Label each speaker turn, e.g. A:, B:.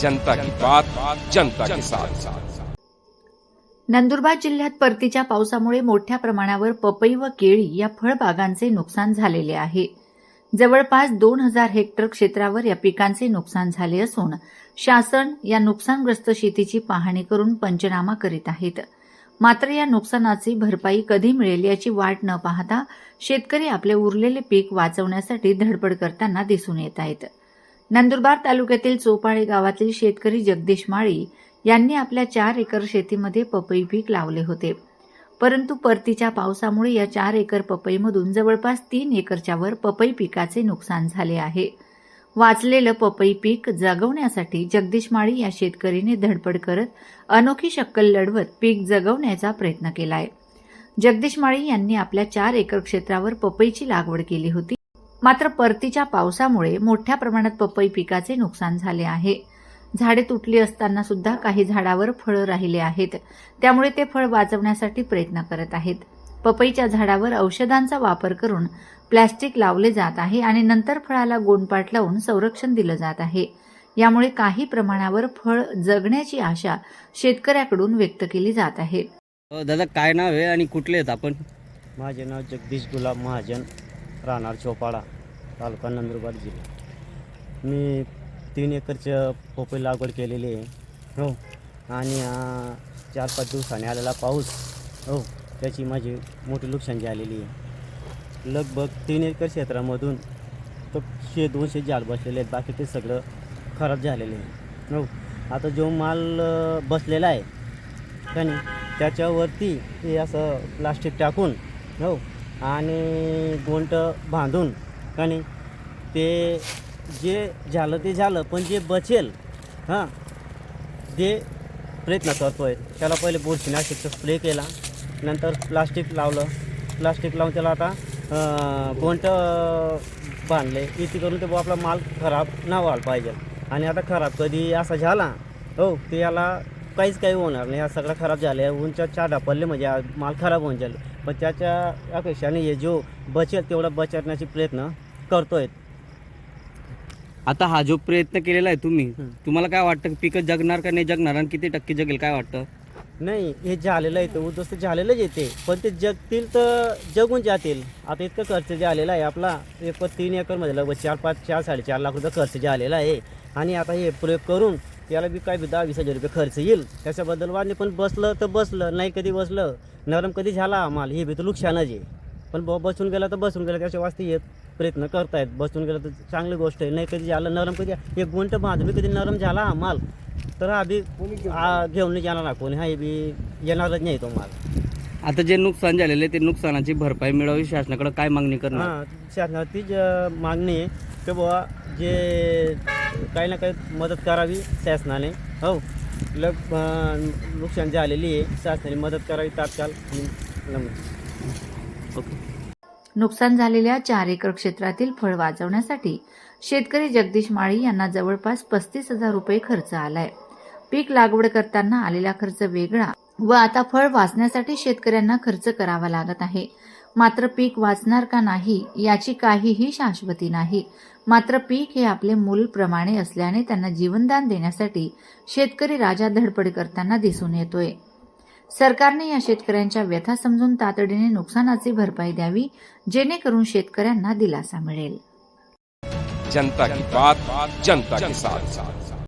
A: जनता की बात जनता के साथ।
B: नंदुरबार जिल्ह्यात परतीच्या पावसामुळे मोठ्या प्रमाणावर पपई व केळी या फळबागांचे नुकसान झालेले आहे. जवळपास दोन हजार हेक्टर क्षेत्रावर या पिकांचे नुकसान झाले असून शासन या नुकसानग्रस्त शेतीची पाहणी करून पंचनामा करीत आहेत. मात्र या नुकसानाची भरपाई कधी मिळेल याची वाट न पाहता शेतकरी आपले उरलेले पीक वाचवण्यासाठी धडपड करताना दिसून येत आहेत. नंदुरबार तालुक्यातील चोपाळे गावातील शेतकरी जगदीश माळी यांनी आपल्या चार एकर शेतीमध्ये पपई पीक लावले होते. परंतु परतीच्या पावसामुळे या चार एकर पपईमधून जवळपास तीन एकरच्या वर पपई पिकाचे नुकसान झाले आहे. वाचलेलं पपई पीक जगवण्यासाठी जगदीश माळी या शेतकरीने धडपड करत अनोखी शक्कल लढवत पीक जगवण्याचा प्रयत्न केलाय. जगदीश माळी यांनी आपल्या चार एकर क्षेत्रावर पपईची लागवड केली होती. मात्र परतीच्या पावसामुळे मोठ्या प्रमाणात पपई पिकाचे नुकसान झाले आहे. झाडे तुटली असताना सुद्धा काही झाडावर फळं राहिले आहेत. त्यामुळे ते फळ वाचवण्यासाठी प्रयत्न करत आहेत. पपईच्या झाडावर औषधांचा वापर करून प्लॅस्टिक लावले जात आहे आणि नंतर फळाला गोंडपाट लावून संरक्षण दिलं जात आहे. यामुळे काही प्रमाणावर फळ जगण्याची आशा शेतकऱ्याकडून व्यक्त केली जात आहे.
C: दादा काय नाव आहे आणि कुठले आहेत आपण?
D: माझे नाव जगदीश गुलाब महाजन. राहणार चोपाडा तालुका नंदुरबार जिल्हा. मी तीन एकरचं पोपई लागवड केलेली आहे. हो. आणि चार पाच दिवसांनी आलेला पाऊस हो त्याची माझी मोठी नुकसान झालेली आहे. लगभग तीन एकर क्षेत्रामधून तो शे दोनशे झाड बसलेले आहेत. बाकी ते सगळं खराब झालेले आहे. हो. आता जो माल बसलेला आहे त्याने त्याच्यावरती हे असं प्लास्टिक टाकून हो आणि गोंट बांधून आणि ते जे झालं ते झालं पण जे बचेल हां ते प्रयत्न करतो आहे त्याला पहिले बुरशीनाशकचा स्प्रे केला नंतर प्लास्टिक लावलं. प्लास्टिक लावून त्याला आता गोंट बांधले. इथे करून ते बुवा आपला माल खराब ना व्हायला पाहिजे. आणि आता खराब कधी असा झाला हो ते याला काहीच काही होणार नाही. हा सगळा खराब झाले उंच्या चार ढापल्ले म्हणजे माल खराब होऊन जाईल. पण त्याच्या अपेक्षाने हे जो बचेल तेवढा बचवण्याचे प्रयत्न करतोय.
C: आता हा जो प्रयत्न केलेला आहे तुम्ही
D: हं.
C: तुम्हाला काय वाटतं की पिकं जगणार का नाही जगणार आणि किती टक्के जगेल काय वाटतं?
D: नाही हे झालेलं आहे तर उद्ध्वस्त झालेलंच येते पण ते जगतील तर जगून जातील. आता इतकं खर्च जे आलेला आहे आपला एक तीन एकरमध्ये लगभग चार पाच चार साडेचार लाख रुपये खर्च जे आलेला आहे. आणि आता हे प्रयोग करून याला बी काय बी दहा वीस हजार रुपये खर्च येईल. त्याच्याबद्दल वाढले पण बसलं तर बसलं नाही कधी बसलं. नरम कधी झाला माल हे बी तर नुकसानच आहे. पण ब बसून गेला तर बसून गेला त्याच्या वास्ते येत. प्रयत्न करतायत. बसून गेलं तर चांगली गोष्ट आहे. नाही कधी झालं नरम कधी एक गुंट बांधून कधी नरम झाला हा माल तर हा बी आ, घेऊन जाणार ना कोणी. हा हे बी येणारच नाही तो माल.
C: आता जे नुकसान झालेले ते नुकसानाची भरपाई मिळावी शासनाकडे काय मागणी करणार?
D: हां शासनाची ज- मागणी आहे. की बुवा जे काही ना काही मदत करावी शासनाने. हो. लग नुकसान झालेली आहे शासनाने मदत करावी तात्काळ
B: नुकसान झालेल्या चार एकर क्षेत्रातील फळ वाचवण्यासाठी शेतकरी जगदीश माळी यांना जवळपास पस्तीस हजार रुपये खर्च आलाय. पीक लागवड करताना आलेला खर्च वेगळा व आता फळ वाचण्यासाठी शेतकऱ्यांना खर्च करावा लागत आहे. मात्र पीक वाचणार का नाही याची काहीही शाश्वती नाही. मात्र पीक हे आपले मूलप्रमाणे असल्याने त्यांना जीवनदान देण्यासाठी शेतकरी राजा धडपड करताना दिसून येतोय. सरकारने या शेतकऱ्यांच्या व्यथा समजून तातडीने नुकसानाची भरपाई द्यावी जेणेकरून शेतकऱ्यांना दिलासा मिळेल.
A: जनता की बात जनता के साथ.